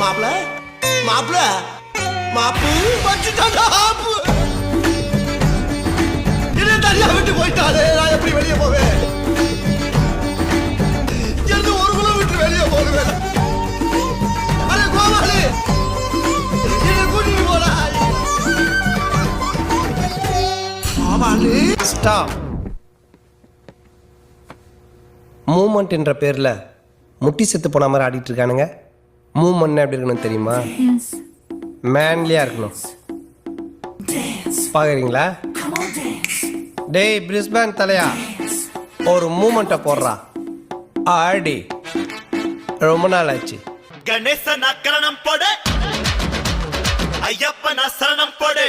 மாப்பிள மாப்பிள மாப்பு வச்சுட்டாடா ஆப்பு. விட்டு போயிட்டாலே நான் எப்படி வெளியே போவேன்? இருந்து ஒரு குலம் விட்டு வெளியே என்ன கூட்டிட்டு போடா. ஸ்டாப் மூமெண்ட் என்ற பேரில் முட்டி செத்து போன மாதிரி ஆடிட்டு இருக்கானுங்க. மூமெண்ட் எப்படி இருக்கணும் தெரியுமா? மேன்லியாக இருக்கணும். பார்க்குறீங்களா டேய் பிரிஸ்பேன் தலையா? ஒரு மூமெண்ட்டை போடுறா. ஆடி. ரொம்ப நாள் ஆச்சு கணேசன் அக்கரணம் போடு. ஐயப்பன் சரணம் போடு.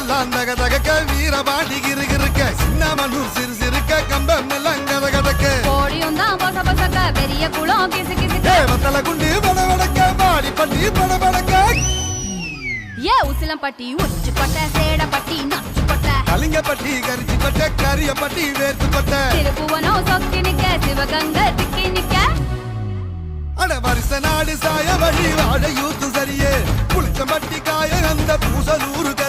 எல்லாம் தக தகக்க வீரபாண்டி கிருகிருக்க சின்னமனூர் சிறு சிறுக்க கம்பம் எல்லாம் கத கதக்க. கோடியும் தான் பொச பொசக்க பெரிய குளம் கிசு கிசுக்க தேவத்தல குண்டு பட படக்க பாடி பட்டி பட படக்க ஏ உசிலம்பட்டி உச்சி பட்ட சேடப்பட்டி நச்சு பட்ட. கலிங்கப்பட்டி கரிச்சி பட்ட கரிய பட்டி வேர்த்து பட்ட. திருப்புவனம் சொக்கி நிக்க சிவகங்க திக்கி நிக்க. அட வருஷ நாடு சாய வழி வாழ யூத்து పచ్చ మట్టి కాయ అంద పూసలూరు